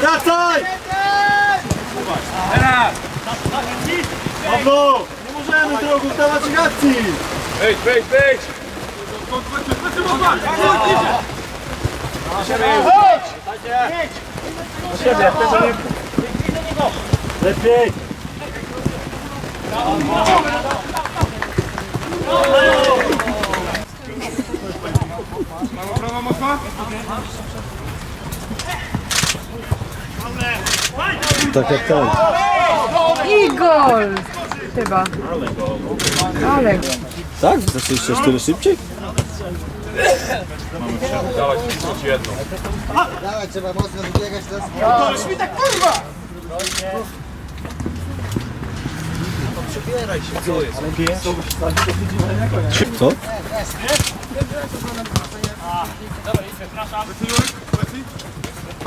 Wracaj! Pablo! Nie możemy drogą dawać akcji! Wejdź, wejdź, wejdź! Lepiej! Tak jak ten. I gol! Chyba. Ale Tak? Zaczęliście już tyle szybciej? Dawać ci jedną. Dawaj, trzeba mocno wybiegać teraz. Co?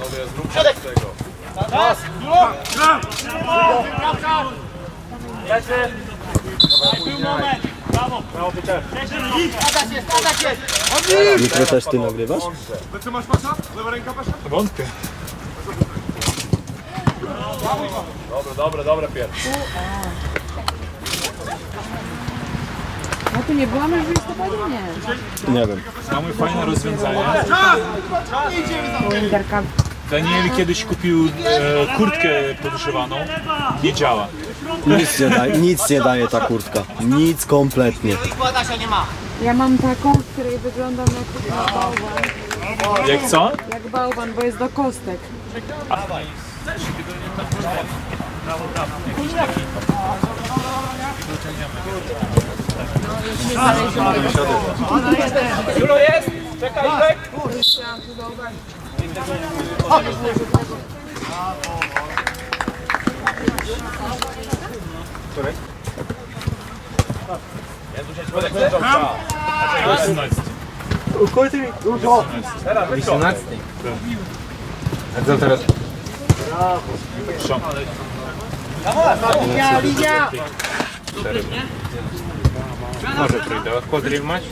Dobra, zrób coś z tego. Jutro też ty nagrywasz? Wątpię. Dobra, dobra, dobra, pierwszy. No tu nie byłam już w listopadzie? Nie. Nie wiem. Mamy fajne rozwiązanie. Kalendarka. Daniel kiedyś kupił e, kurtkę podyszywaną. Nie działa. Nic nie daje, nic nie daje ta kurtka. Nic kompletnie. Ja mam taką, w której wyglądam jak jak bałwan. Jak co? Jak bałwan, bo jest do kostek. Julo jest? Czekaj, Bek! Który? Ukojcie mi dużo! Teraz, 18. A co teraz? Brawo! Може прийде, от козирів матч.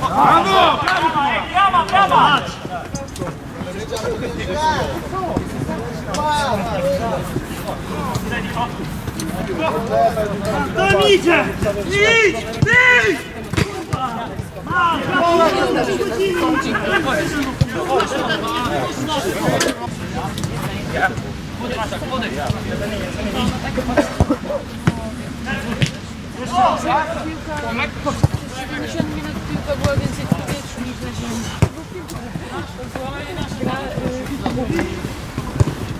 Браво! Прямо, прямо! Прямо! Przyjdę, od podryw mać? minut piłka była więcej w powietrzu niż na ziemi. Gra, y,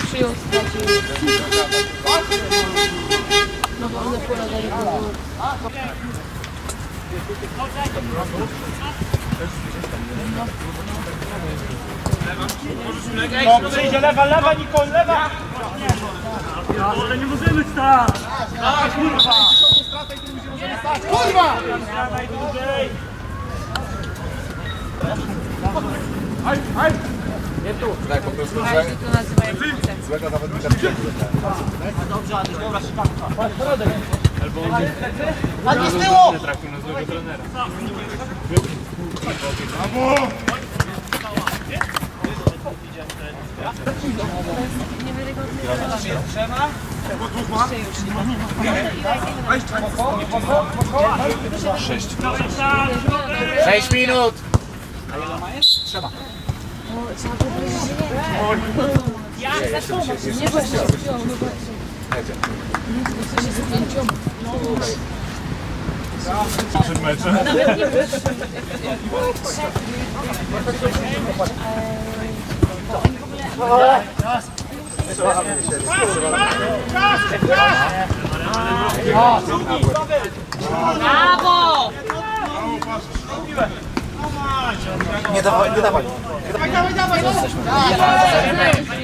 Przyjął stracił. No bo one polegają na Każdy to nazywa jak chce. Złego zawodnika przyjdzie. Trafił na złego trenera. Sześć. 6 minut! Nie właśnie z piłą, no właśnie. Nie,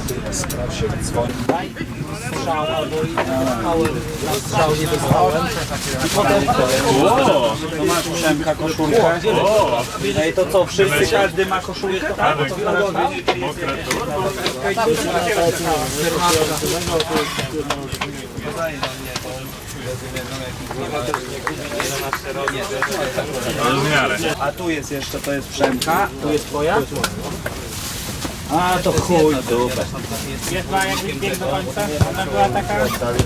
się z pięcioma. Przed meczem. Masz, nie, nie, nie, nie. O, Przemka koszulkę. o, Ej, to co, wszyscy, każdy ma koszulkę? to. Ale w miarę. A tu jest jeszcze, to jest Przemka, tu jest twoja? A, to chuj, dupę. Jest była jak bieg do końca? Ona była taka... Dałem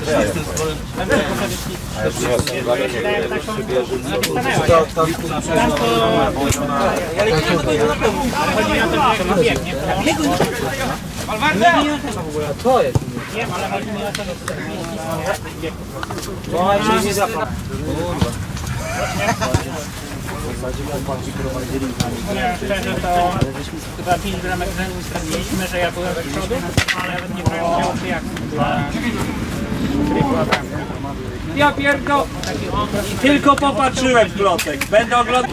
taką... Stanęła. Tam to... Ale chodzi mi o to, że ma bieg, nie? Biegu nie Wiem, ale chodzi mi o to, że... No, nie zapam. Ja szczerze to chyba 5 bramek rzędu straciliśmy, że ja byłem do przodu, ale nie brałem udziału w tej akcji. Której była bramka. Ja pierdol... Tylko popatrzyłem w plotek. Będę oglądał...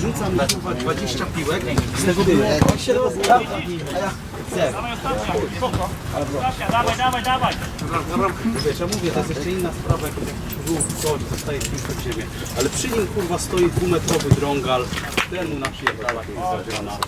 rzucam na kurwa 20 piłek. Z tego było. Dawaj, dawaj, dawaj. Wiesz, ja mówię, to jest jeszcze inna sprawa, jak ruch chodzi, zostaje w siebie. Ale przy nim kurwa stoi dwumetrowy drągal. Temu na przyjechała jest zagrana.